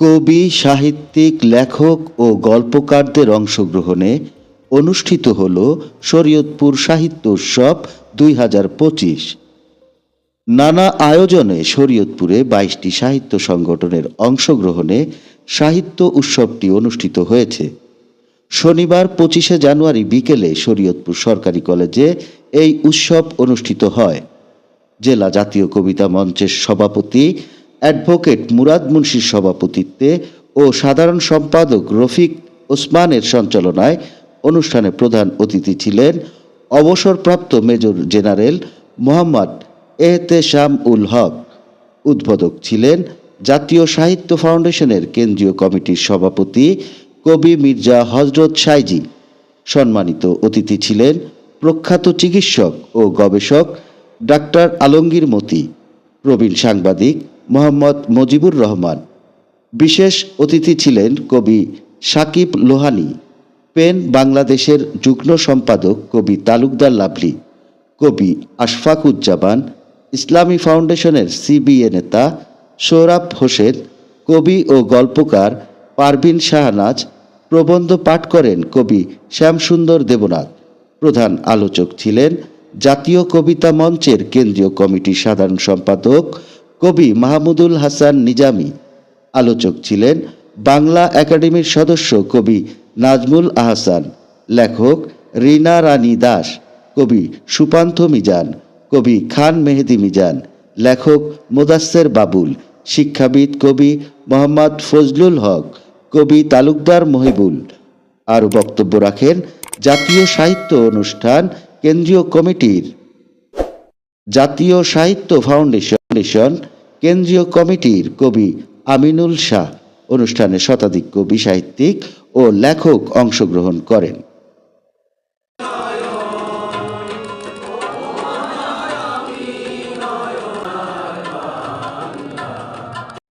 কবি, সাহিত্যিক, লেখক ও গল্পকারদের অংশগ্রহণে অনুষ্ঠিত হল শরীয়তপুর সাহিত্য উৎসব দুই হাজার পঁচিশ। নানা আয়োজনে শরীয়তপুরে বাইশটি সাহিত্য সংগঠনের অংশগ্রহণে সাহিত্য উৎসবটি অনুষ্ঠিত হয়েছে। শনিবার পঁচিশে জানুয়ারি বিকেলে শরীয়তপুর সরকারি কলেজে এই উৎসব অনুষ্ঠিত হয়। জেলা জাতীয় কবিতা মঞ্চের সভাপতি অ্যাডভোকেট মুরাদ মুন্সির সভাপতিত্বে ও সাধারণ সম্পাদক রফিক ওসমানের সঞ্চালনায় অনুষ্ঠানে প্রধান অতিথি ছিলেন অবসরপ্রাপ্ত মেজর জেনারেল মোহাম্মদ এহতেশাম উল হক। উদ্বোধক ছিলেন জাতীয় সাহিত্য ফাউন্ডেশনের কেন্দ্রীয় কমিটির সভাপতি কবি মির্জা হজরত সাইজি। সম্মানিত অতিথি ছিলেন প্রখ্যাত চিকিৎসক ও গবেষক ডাক্তার আলমগীর মতি। প্রবীণ সাংবাদিক মোহাম্মদ মজিবুর রহমান। বিশেষ অতিথি ছিলেন কবি সাকিব লোহানি, পেন বাংলাদেশের যুগ্ম সম্পাদক কবি তালুকদার লাভলি, কবি আশফাকুজ্জামান, ইসলামী ফাউন্ডেশনের সিবিএ নেতা সৌরভ হোসেন, কবি ও গল্পকার পারভিন শাহনাজ, প্রবন্ধ পাঠ করেন কবি শ্যামসুন্দর দেবনাথ। প্রধান আলোচক ছিলেন জাতীয় কবিতা মঞ্চের কেন্দ্রীয় কমিটির সাধারণ সম্পাদক কবি মাহমুদুল হাসান নিজামী। আলোচক ছিলেন বাংলা একাডেমির সদস্য কবি নাজমুল আহসান, লেখক রিনা রানী দাস, কবি সুপান্থ মিজান, কবি খান মেহেদি মিজান, লেখক মোদাস্সের বাবুল, শিক্ষাবিদ কবি মোহাম্মদ ফজলুল হক, কবি তালুকদার মহিবুল। আরও বক্তব্য রাখেন জাতীয় সাহিত্য অনুষ্ঠান কেন্দ্রীয় কমিটির। জাতীয় সাহিত্য ফাউন্ডেশন কেন্দ্রীয় কমিটির কবি আমিনুল শাহ অনুষ্ঠানে শতাধিক কবি সাহিত্যিক ও লেখক অংশগ্রহণ করেন।